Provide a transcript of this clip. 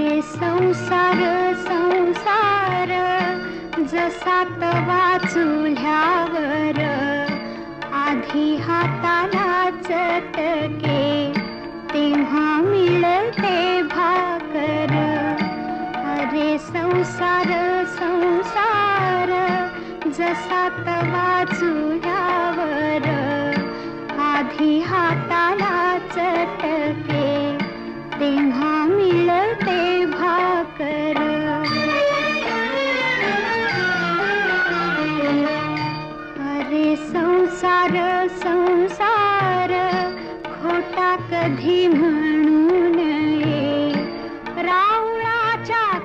आहे संसार संसार. जसा तवा चुल्यावर आधी हाताला चटके तेव्हा मिळते भाकर. अरे संसार संसार. जसा तवा चुल्यावर आधी हाताला चटके तेव्हा सार संसार खोटा कधी म्हणू नये. रावणाच्या